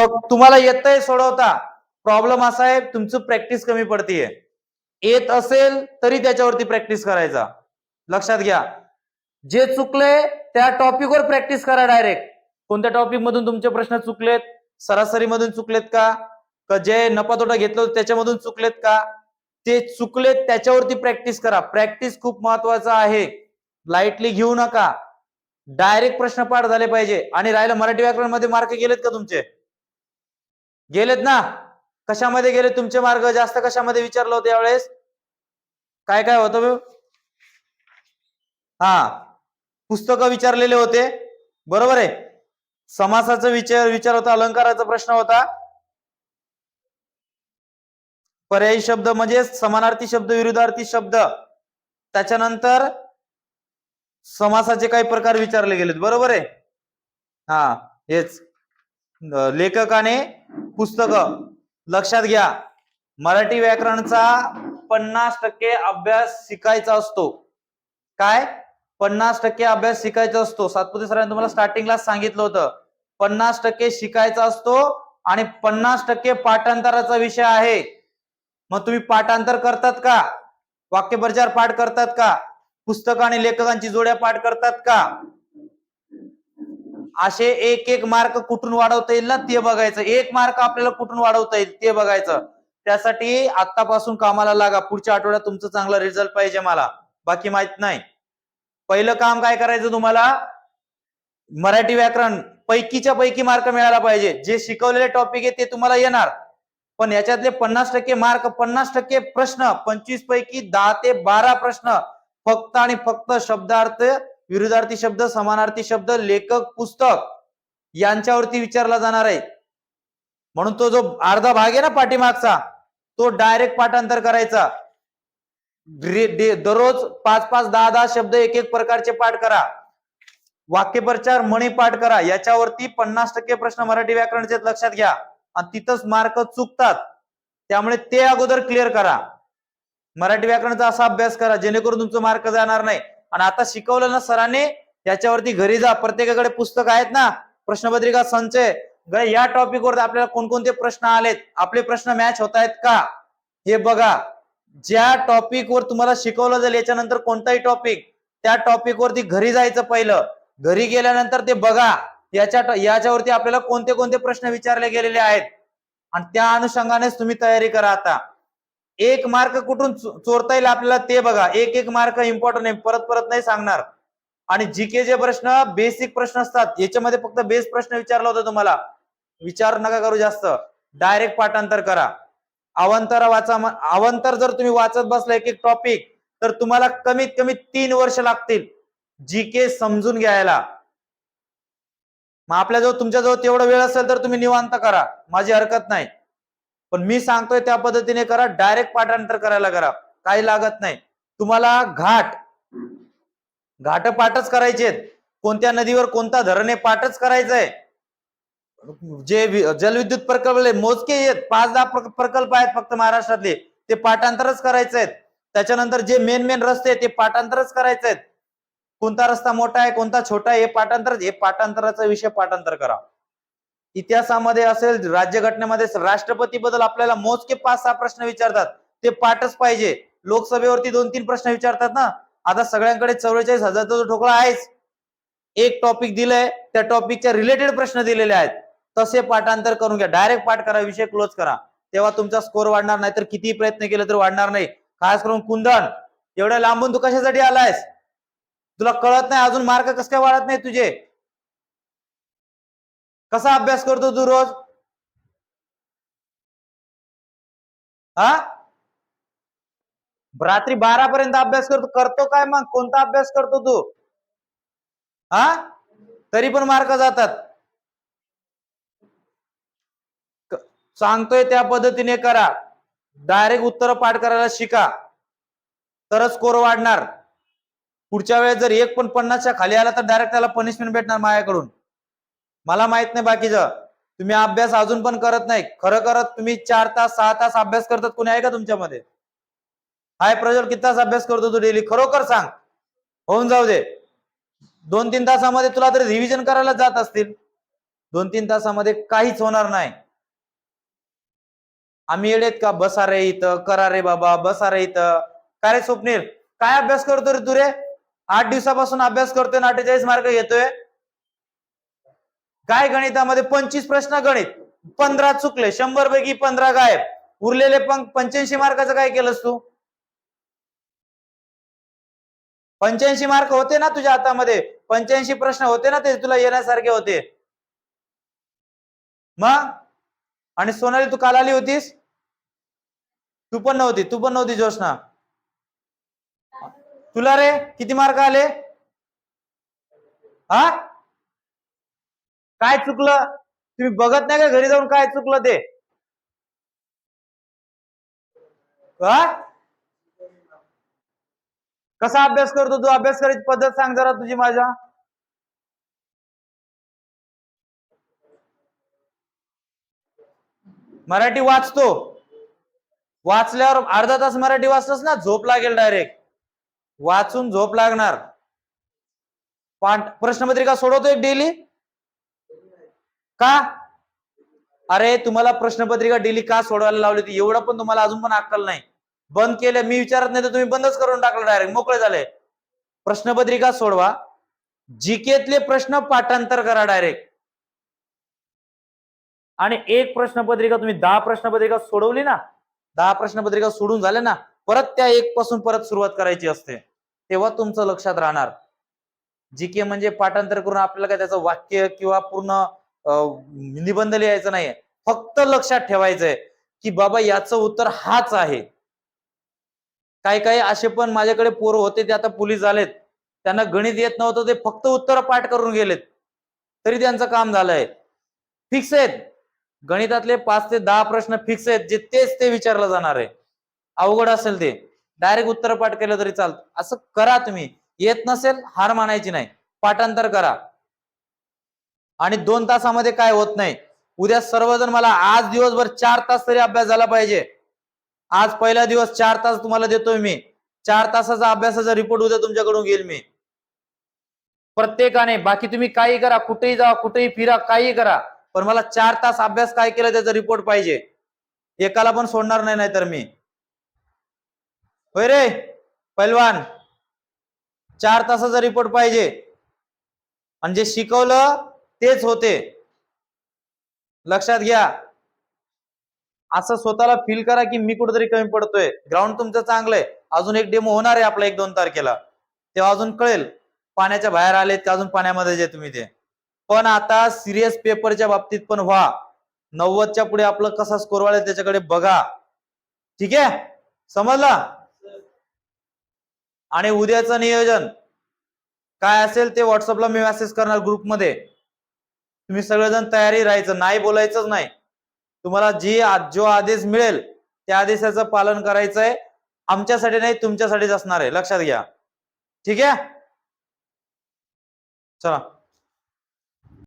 फक्त तुम्हाला येतंय सोडवता. प्रॉब्लेम असा आहे तुमचं प्रॅक्टिस कमी पडतीये. येत असेल तरी त्याच्यावरती प्रॅक्टिस करायचा. लक्षात घ्या. जे चुकले त्या टॉपिकवर प्रॅक्टिस करा डायरेक्ट कोणत्या टॉपिक मधून तुमचे प्रश्न चुकलेत? सरासरी मधून चुकलेत का? का जे नपातोटा घेतलं होतं त्याच्यामधून चुकलेत का? ते चुकलेत त्याच्यावरती प्रॅक्टिस करा. प्रॅक्टिस खूप महत्वाचं आहे. लाईटली घेऊ नका. डायरेक्ट प्रश्न पाठ झाले पाहिजे. आणि राहिलं मराठी व्याकरणमध्ये मार्क गेलेत का तुमचे? गेलेत ना? कशामध्ये गेले? तुमचे मार्ग जास्त कशामध्ये विचारलं होतं यावेळेस? काय काय होतं भाऊ हा. पुस्तकं विचारलेले होते. बरोबर आहे. समासाचा विचार विचार होता अलंकाराचा प्रश्न होता. पर्यायी शब्द म्हणजे समानार्थी शब्द विरुद्धार्थी शब्द. त्याच्यानंतर समासाचे काही प्रकार विचारले गेलेत. बरोबर आहे? हा हेच. लेखकाने पुस्तक. लक्षात घ्या. मराठी व्याकरणचा पन्नास टक्के अभ्यास शिकायचा असतो. काय? पन्नास टक्के अभ्यास शिकायचा असतो. सातपुते सरांनी तुम्हाला स्टार्टिंगला सांगितलं होतं. पन्नास टक्के शिकायचा असतो आणि पन्नास टक्के पाठांतराचा विषय आहे. मग तुम्ही पाठांतर करतात का? वाक्यप्रचार पाठ करतात का? पुस्तक आणि लेखकांची जोड्या पाठ करतात का? असे एक एक मार्क कुठून वाढवता येईल ना ते बघायचं. एक मार्क आपल्याला कुठून वाढवता येईल ते बघायचं. त्यासाठी आतापासून कामाला लागा. पुढच्या आठवड्यात तुमचं चांगला रिझल्ट पाहिजे मला. बाकी माहीत नाही. पहिलं काम काय करायचं तुम्हाला? मराठी व्याकरण पैकीच्या पैकी मार्क मिळाला पाहिजे. जे शिकवलेले टॉपिक आहे ते तुम्हाला येणार. पण याच्यातले पन्नास टक्के मार्क पन्नास टक्के प्रश्न पंचवीस पैकी दहा ते बारा प्रश्न फक्त आणि फक्त शब्दार्थ विरुद्धार्थी शब्द समानार्थी शब्द लेखक पुस्तक यांच्यावरती विचारला जाणार आहे. म्हणून तो जो अर्धा भाग आहे ना पाठीमागचा तो डायरेक्ट पाठांतर करायचा. दररोज पाच पाच दहा दहा शब्द एक एक प्रकारचे पाठ करा. वाक्यप्रचार मणी पाठ करा. याच्यावरती पन्नास टक्के प्रश्न मराठी व्याकरणचे लक्षात घ्या. आणि तिथंच मार्क चुकतात. त्यामुळे ते अगोदर क्लिअर करा. मराठी व्याकरणाचा असा अभ्यास करा जेणेकरून तुमचं मार्क जाणार नाही. आणि आता शिकवलं ना सरांनी याच्यावरती घरी जा. प्रत्येकाकडे पुस्तक आहेत ना. प्रश्नपत्रिका संचय. ग- या टॉपिक वर आपल्याला कोणकोणते प्रश्न आलेत? आपले प्रश्न मॅच होत आहेत का? हे बघा. ज्या टॉपिक वर तुम्हाला शिकवलं जाईल याच्यानंतर कोणताही टॉपिक त्या टॉपिक वरती घरी जायचं पहिलं. घरी गेल्यानंतर ते बघा. याच्या याच्यावरती आपल्याला कोणते कोणते प्रश्न विचारले गेलेले आहेत? आणि त्या अनुषंगानेच तुम्ही तयारी करा आता. एक मार्क कुठून चोरता येईल आपल्याला ते बघा. एक एक मार्क इम्पॉर्टंट आहे. परत परत नाही सांगणार. आणि जीके चे प्रश्न बेसिक प्रश्न असतात. याच्यामध्ये फक्त बेस प्रश्न विचारला होता तुम्हाला. विचार नका करू जास्त. डायरेक्ट पाठांतर करा. अवंतर वाचा अवंतर जर तुम्ही वाचत बसला एक एक टॉपिक तर तुम्हाला कमीत कमी तीन वर्ष लागतील. जीके समजून घ्यायला. मग आपल्याजवळ तुमच्याजवळ तेवढा वेळ असेल तर तुम्ही निवांत करा. माझी हरकत नाही. पण मी सांगतोय त्या पद्धतीने करा डायरेक्ट पाठांतर करायला करा. काही लागत नाही. तुम्हाला घाट घाट पाठच करायचे कोणत्या नदीवर कोणता धरण पाठच करायचंय? जे जलविद्युत प्रकल्प मोजके आहेत. पाच दहा प्रकल्प आहेत फक्त महाराष्ट्रातले. ते पाठांतरच करायचे आहेत. त्याच्यानंतर जे मेन मेन रस्ते आहेत ते पाठांतरच करायचे आहेत. कोणता रस्ता मोठा आहे कोणता छोटा आहे हे पाठांतर हे पाठांतराचा विषय पाठांतर करा. इतिहासामध्ये असेल राज्यघटनेमध्ये राष्ट्रपती बद्दल आपल्याला मोजके पाच सहा प्रश्न विचारतात. ते पाठच पाहिजे. लोकसभेवरती दोन तीन प्रश्न विचारतात ना. आता सगळ्यांकडे चौवेचाळीस हजारचा जो ठोकळा आहेच एक टॉपिक दिलंय त्या टॉपिकच्या रिलेटेड प्रश्न दिलेले आहेत. तसे पाठांतर करून घ्या. डायरेक्ट पाठ करा विषय क्लोज करा. तेव्हा तुमचा स्कोर वाढणार नाही तर किती प्रयत्न केले तर वाढणार नाही. खास करून कुंदन एवढ्या लांबून तू कशासाठी आलायस? तुला कळत नाही अजून मार्क कस काय वाढत नाही तुझे? कसा अभ्यास करतो तू रोज? हा? रात्री बारा पर्यंत अभ्यास करतो करतो काय मग? कोणता अभ्यास करतो तू? हा? तरी पण मार्क जातात. सांगतोय त्या पद्धतीने करा. डायरेक्ट उत्तर पाठ करायला शिका. तरच स्कोर वाढणार. पुढच्या वेळेस जर एक पण पन्नासच्या खाली आला तर डायरेक्ट त्याला पनिशमेंट भेटणार माझ्याकडून. मला माहीत नाही बाकीचं. तुम्ही अभ्यास अजून पण करत नाही. खरं करत तुम्ही चार तास सहा तास अभ्यास करतात कोणी आहे का तुमच्यामध्ये? हाय प्रज्वल किती तास अभ्यास करतो तू डेली खरोखर सांग. होऊन जाऊ दे. दोन तीन तासामध्ये तुला तरी रिव्हिजन करायला जात असतील. दोन तीन तासामध्ये काहीच होणार नाही. आम्ही येडेत का? बसा रे इथं. करा रे बाबा बसा रे इथं. काय रे स्वप्नील? काय अभ्यास करतो रे तू रे? आठ दिवसापासून अभ्यास करतोय अठ्ठेचाळीस मार्क घेतोय. काय गणितामध्ये? पंचवीस प्रश्न गणित. पंधरा चुकले. शंभर पैकी पंधरा गायब. उरलेले पण पंच्याऐंशी मार्काचं काय केलंस तू? पंच्याऐंशी मार्क होते ना तुझ्या हातामध्ये? पंच्याऐंशी प्रश्न होते ना ते तुला येण्यासारखे होते? मग? आणि सोनाली तू काल आली होतीस? तू पण नव्हती. तू पण नव्हती जोशना तुला रे किती मार्क आले? हा? काय चुकलं? तुम्ही बघत नाही का घरी जाऊन काय चुकलं ते? हा? कसा अभ्यास करतो तू? अभ्यास करायची पद्धत सांग जरा तुझी माझ्या. मराठी वाचतो. वाचल्यावर अर्धा तास मराठी वाचलंस ना? झोप लागेल डायरेक्ट वाचून झोप लागणार. पाठ प्रश्नपत्रिका सोडवतो एक डेली का? अरे तुम्हाला प्रश्नपत्रिका डेली का सोडवायला लावली होती? एवढं पण तुम्हाला अजून पण अक्कल नाही. बंद केलं मी विचारत नाही तर तुम्ही बंदच करून टाकलं डायरेक्ट मोकळे झाले. प्रश्नपत्रिका सोडवा. जीकेतले प्रश्न पाठांतर करा डायरेक्ट आणि एक प्रश्नपत्रिका तुम्ही दहा प्रश्नपत्रिका सोडवली ना दहा प्रश्नपत्रिका सोडून झाल्या ना परत त्या एक पासून परत सुरुवात करायची असते. तेव्हा तुमचं लक्षात राहणार. जीके म्हणजे पाठांतर करून आपल्याला काय त्याचं वाक्य किंवा पूर्ण निबंध लिहायचा नाहीये. फक्त लक्षात ठेवायचंय की बाबा याचं उत्तर हाच आहे. काही काही असे पण माझ्याकडे पोरं होते ते आता पोलीस झालेत. त्यांना गणित येत नव्हतं ते फक्त उत्तर पाठ करून गेलेत. तरी त्यांचं काम झालंय. फिक्स आहेत. गणितातले पाच ते दहा प्रश्न फिक्स आहेत जे तेच ते विचारलं जाणार आहे. अवघड असेल ते. डायरेक्ट उत्तर पाठ केलं तरी चालतं. असं करा तुम्ही. येत नसेल हार मानायची नाही. पाठांतर करा. आणि दोन तासामध्ये काय होत नाही. उद्या सर्वजण मला आज दिवसभर चार तास तरी अभ्यास झाला पाहिजे. आज पहिला दिवस चार तास तुम्हाला देतोय मी. चार तासाचा अभ्यासाचा रिपोर्ट उद्या तुमच्याकडून घेईल मी. प्रत्येकाने बाकी तुम्ही काही करा कुठेही जा कुठेही फिरा काही करा. पण मला चार तास अभ्यास काय केला त्याचा रिपोर्ट पाहिजे. एकाला पण सोडणार नाही नाहीतर मी. होय रे पैलवान चार तासाचा रिपोर्ट पाहिजे. आणि जे शिकवलं तेच होते. लक्षात घ्या. असं स्वतःला फील करा की मी कुठेतरी कमी पडतोय. ग्राउंड तुमचं चांगलं आहे. अजून एक डेमो होणार आहे आपला एक दोन तारखेला. तेव्हा अजून कळेल. पाण्याच्या बाहेर आलेत का? अजून पाण्यामध्ये जे तुम्ही ते. पण आता सिरियस पेपरच्या बाबतीत पण व्हा. नव्वदच्या पुढे आपलं कसा स्कोर वाढेल त्याच्याकडे बघा. ठीक आहे? समजला? आणि उद्याचं नियोजन. काय असेल ते व्हॉट्सअपला मी मेसेज करणार ग्रुपमध्ये तुम्ही सगळेजण तयारी राहायचं नाही बोलायचंच नाही. तुम्हाला जी जो आदेश मिळेल त्या आदेशाचं पालन करायचंय. आमच्यासाठी नाही तुमच्यासाठीच असणार आहे. लक्षात घ्या. ठीक आहे? चला.